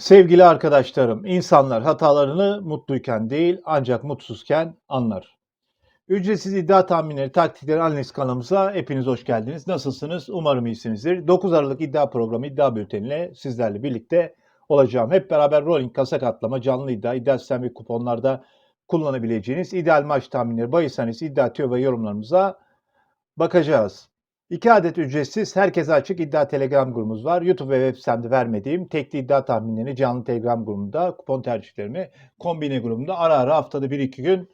Sevgili arkadaşlarım, insanlar hatalarını mutluyken değil ancak mutsuzken anlar. Ücretsiz iddia tahminleri, taktikleri analiz kanalımıza hepiniz hoş geldiniz. Nasılsınız? Umarım iyisinizdir. 9 Aralık iddia programı, iddia bülteniyle sizlerle birlikte olacağım. Hep beraber rolling, kasa katlama, canlı iddia, iddia sistemi ve kuponlarda kullanabileceğiniz ideal maç tahminleri, bahis analizi, iddia tüyo ve yorumlarımıza bakacağız. İki adet ücretsiz, herkese açık iddia telegram grubumuz var. YouTube ve web sitemde vermediğim tekli iddia tahminlerini canlı telegram grubunda, kupon tercihlerimi kombine grubunda ara ara haftada 1-2 gün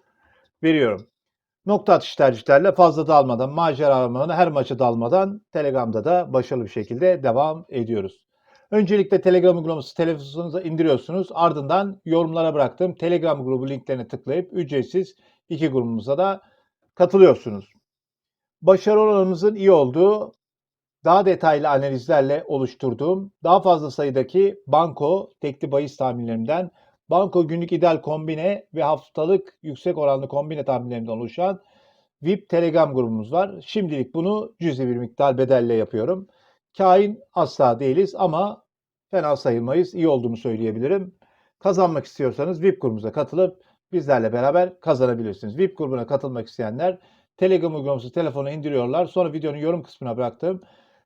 veriyorum. Nokta atış tercihlerle fazla dalmadan, macera almadan, her maça dalmadan Telegram'da da başarılı bir şekilde devam ediyoruz. Öncelikle Telegram uygulaması telefonunuza indiriyorsunuz. Ardından yorumlara bıraktığım Telegram grubu linklerine tıklayıp ücretsiz iki grubumuza da katılıyorsunuz başarı oranımızın iyi olduğu, daha detaylı analizlerle oluşturduğum, daha fazla sayıdaki banko tekli bahis tahminlerimden, banko günlük ideal kombine ve haftalık yüksek oranlı kombine tahminlerimden oluşan VIP Telegram grubumuz var. Şimdilik bunu cüzi bir miktar bedelle yapıyorum. Kain asla değiliz ama fena sayılmayız. İyi olduğunu söyleyebilirim. Kazanmak istiyorsanız VIP grubumuza katılıp bizlerle beraber kazanabilirsiniz. VIP grubuna katılmak isteyenler Telegram uygulaması telefona indiriyorlar. Sonra videonun yorum kısmına bıraktığım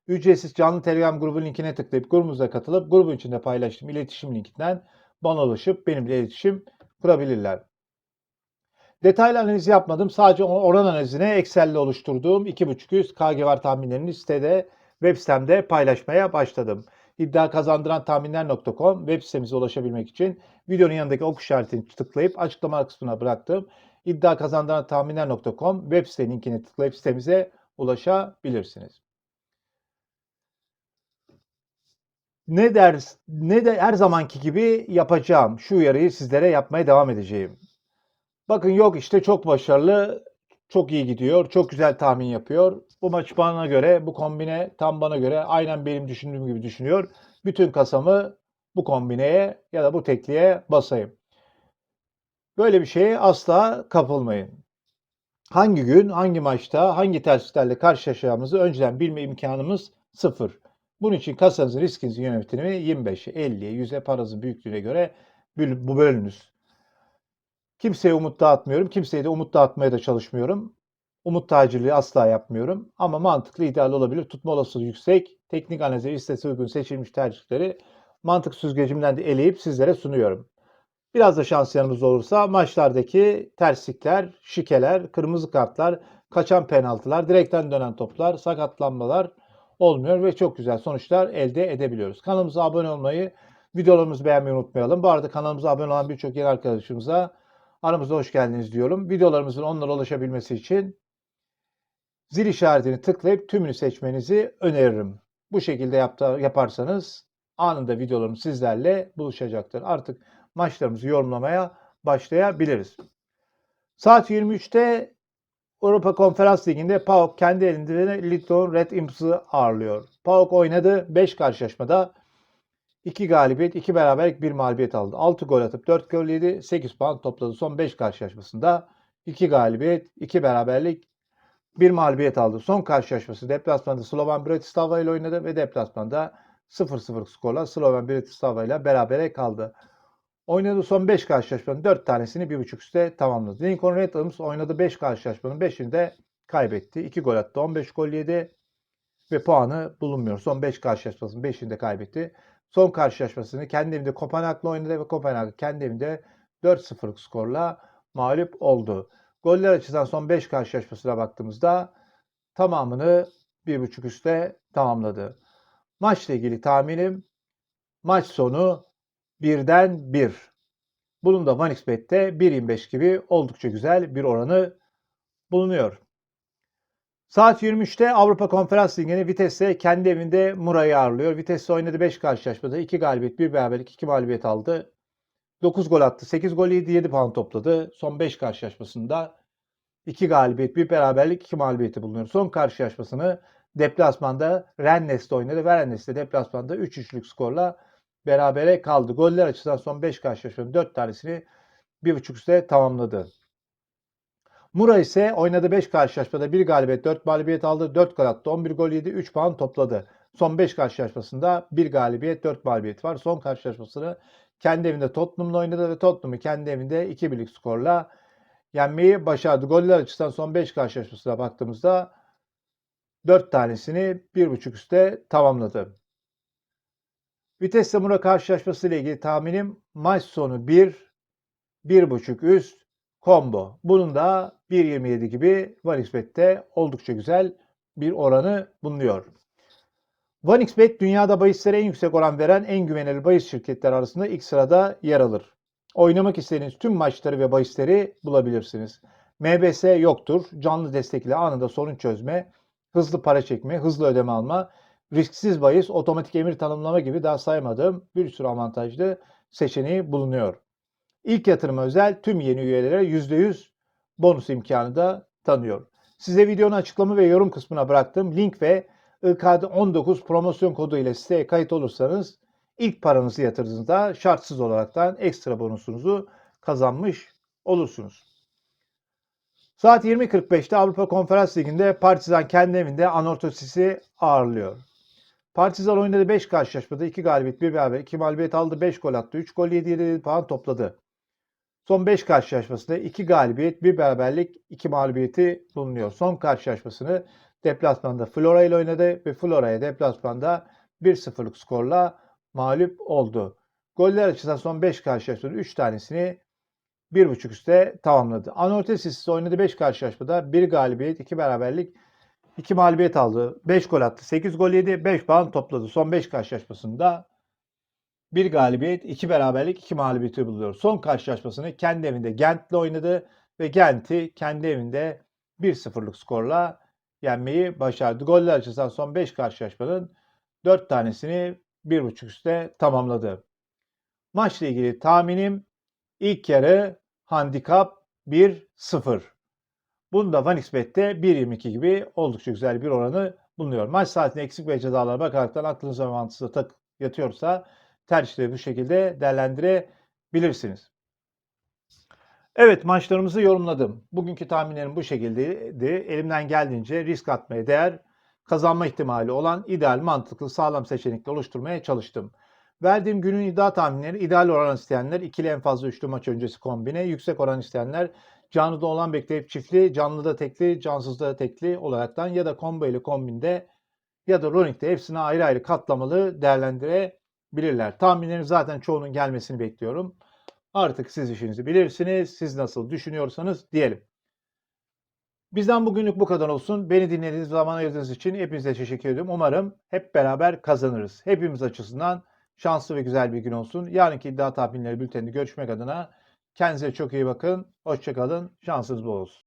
ücretsiz canlı Telegram grubu linkine tıklayıp grubumuza katılıp grubun içinde paylaştığım iletişim linkinden bana ulaşıp benimle iletişim kurabilirler. Detaylı analiz yapmadım. Sadece oran analizine Excel'le oluşturduğum 2.500 KG var tahminlerini sitede, web sitemde paylaşmaya başladım. İddia kazandıran tahminler.com web sitemize ulaşabilmek için videonun yanındaki ok işaretini tıklayıp açıklama kısmına bıraktığım iddia kazandıran tahminler.com web site linkine tıklayıp sitemize ulaşabilirsiniz. Ne ders ne de her zamanki gibi yapacağım. Şu uyarıyı sizlere yapmaya devam edeceğim. Bakın yok işte çok başarılı, çok iyi gidiyor, çok güzel tahmin yapıyor. Bu maç bana göre, bu kombine tam bana göre aynen benim düşündüğüm gibi düşünüyor. Bütün kasamı bu kombineye ya da bu tekliğe basayım. Böyle bir şeye asla kapılmayın. Hangi gün, hangi maçta, hangi tersliklerle karşılaşacağımızı önceden bilme imkanımız sıfır. Bunun için kasanızın riskinizin yönetimi 25'e, 50'ye, 100'e paranızın büyüklüğüne göre bu bölünüz. Kimseye umut dağıtmıyorum. Kimseye de umut dağıtmaya da çalışmıyorum. Umut tacirliği asla yapmıyorum. Ama mantıklı ideal olabilir. Tutma olasılığı yüksek. Teknik analize listesi uygun seçilmiş tercihleri mantık süzgecimden de eleyip sizlere sunuyorum. Biraz da şans yanımızda olursa maçlardaki terslikler, şikeler, kırmızı kartlar, kaçan penaltılar, direkten dönen toplar, sakatlanmalar olmuyor ve çok güzel sonuçlar elde edebiliyoruz. Kanalımıza abone olmayı, videolarımızı beğenmeyi unutmayalım. Bu arada kanalımıza abone olan birçok yeni arkadaşımıza aramızda hoş geldiniz diyorum. Videolarımızın onlara ulaşabilmesi için zil işaretini tıklayıp tümünü seçmenizi öneririm. Bu şekilde yaparsanız anında videolarım sizlerle buluşacaktır. Artık maçlarımızı yorumlamaya başlayabiliriz. Saat 23'te Avrupa Konferans Ligi'nde PAOK kendi elinde Litown Red Imps'ı ağırlıyor. PAOK oynadı 5 karşılaşmada 2 galibiyet, 2 beraberlik, 1 mağlubiyet aldı. 6 gol atıp 4 gol yedi, 8 puan topladı. Son 5 karşılaşmasında 2 galibiyet, 2 beraberlik, 1 mağlubiyet aldı. Son karşılaşması deplasmanda Slovan Bratislava ile oynadı ve deplasmanda 0-0 skorla Slovan Bratislava ile berabere kaldı. Oynadığı son 5 karşılaşmanın 4 tanesini 1.5 üstte tamamladı. Lincoln Red Arms oynadığı 5 karşılaşmanın 5'ini de kaybetti. 2 gol attı, 15 gol yedi ve puanı bulunmuyor. Son 5 karşılaşmasının 5'ini de kaybetti. Son karşılaşmasını kendi evinde Kopenhag'la oynadı ve Kopenhag kendi evinde 4-0'lık skorla mağlup oldu. Goller açısından son 5 karşılaşmasına baktığımızda tamamını 1.5 üstte tamamladı. Maçla ilgili tahminim maç sonu birden bir. Bunun da OneXBet'te 1.25 gibi oldukça güzel bir oranı bulunuyor. Saat 23'te Avrupa Konferans Ligi'ni Vitesse kendi evinde Mura'yı ağırlıyor. Vitesse oynadı 5 karşılaşmada 2 galibiyet, 1 beraberlik, 2 mağlubiyet aldı. 9 gol attı, 8 gol yedi, 7 puan topladı. Son 5 karşılaşmasında 2 galibiyet, 1 beraberlik, 2 mağlubiyeti bulunuyor. Son karşılaşmasını deplasmanda Rennes'te oynadı ve Rennes'te deplasmanda 3-3'lük skorla berabere kaldı. Goller açısından son 5 karşılaşmanın 4 tanesini 1.5 üstte tamamladı. Mura ise oynadı 5 karşılaşmada 1 galibiyet 4 mağlubiyet aldı. 4 gol attı 11 gol yedi 3 puan topladı. Son 5 karşılaşmasında 1 galibiyet, 4 mağlubiyet var. Son karşılaşmasını kendi evinde Tottenham'la oynadı ve Tottenham'ı kendi evinde 2 birlik skorla yenmeyi başardı. Goller açısından son 5 karşılaşmasına baktığımızda 4 tanesini 1.5 üste tamamladı. Vites Samura karşılaşması ile ilgili tahminim maç sonu 1, 1.5 üst combo. Bunun da 1.27 gibi OneXBet'te oldukça güzel bir oranı bulunuyor. OneXBet dünyada bahislere en yüksek oran veren en güvenilir bahis şirketleri arasında ilk sırada yer alır. Oynamak istediğiniz tüm maçları ve bahisleri bulabilirsiniz. MBS yoktur. Canlı destekle anında sorun çözme, hızlı para çekme, hızlı ödeme alma, risksiz bahis, otomatik emir tanımlama gibi daha saymadığım bir sürü avantajlı seçeneği bulunuyor. İlk yatırıma özel tüm yeni üyelere %100 bonus imkanı da tanıyor. Size videonun açıklama ve yorum kısmına bıraktığım link ve IKD19 promosyon kodu ile siteye kayıt olursanız ilk paranızı yatırdığınızda şartsız olaraktan ekstra bonusunuzu kazanmış olursunuz. Saat 20.45'te Avrupa Konferans Ligi'nde Partizan kendi evinde Anortosis'i ağırlıyor. Partizan oynadı 5 karşılaşmada 2 galibiyet 1 beraber 2 mağlubiyet aldı 5 gol attı 3 gol yedi 7 puan topladı. Son 5 karşılaşmasında 2 galibiyet 1 beraberlik 2 mağlubiyeti bulunuyor. Son karşılaşmasını deplasmanda Flora ile oynadı ve Flora'ya deplasmanda 1-0'lık skorla mağlup oldu. Goller açısından son 5 karşılaşmada 3 tanesini 1.5 üste tamamladı. Anortesis oynadı 5 karşılaşmada 1 galibiyet 2 beraberlik 2 mağlubiyet aldı. 5 gol attı. 8 gol yedi. 5 puan topladı. Son 5 karşılaşmasında 1 galibiyet, 2 beraberlik, 2 mağlubiyeti buluyor. Son karşılaşmasını kendi evinde Gent'le oynadı ve Gent'i kendi evinde 1-0'lık skorla yenmeyi başardı. Goller açısından son 5 karşılaşmanın 4 tanesini 1.5 üste tamamladı. Maçla ilgili tahminim ilk yarı handikap 1-0. Bunda OneXBet'te 1.22 gibi oldukça güzel bir oranı bulunuyor. Maç saatine eksik ve cezalara bakaraktan aklınıza ve mantığınıza tak yatıyorsa tercihleri bu şekilde değerlendirebilirsiniz. Evet maçlarımızı yorumladım. Bugünkü tahminlerim bu şekildeydi. Elimden geldiğince risk atmaya değer, kazanma ihtimali olan ideal, mantıklı, sağlam seçenekler oluşturmaya çalıştım. Verdiğim günün iddia tahminleri ideal oran isteyenler ikili en fazla üçlü maç öncesi kombine, yüksek oran isteyenler canlıda olan bekleyip çiftli, canlıda tekli, cansızda tekli olaraktan ya da combo ile kombinde ya da running'de hepsini ayrı ayrı katlamalı değerlendirebilirler. Tahminlerin zaten çoğunun gelmesini bekliyorum. Artık siz işinizi bilirsiniz. Siz nasıl düşünüyorsanız diyelim. Bizden bugünlük bu kadar olsun. Beni dinlediğiniz zaman ayırdığınız için hepinize teşekkür ediyorum. Umarım hep beraber kazanırız. Hepimiz açısından şanslı ve güzel bir gün olsun. Yarınki iddia tahminleri bülteninde görüşmek adına kendinize çok iyi bakın. Hoşçakalın. Şansınız bol olsun.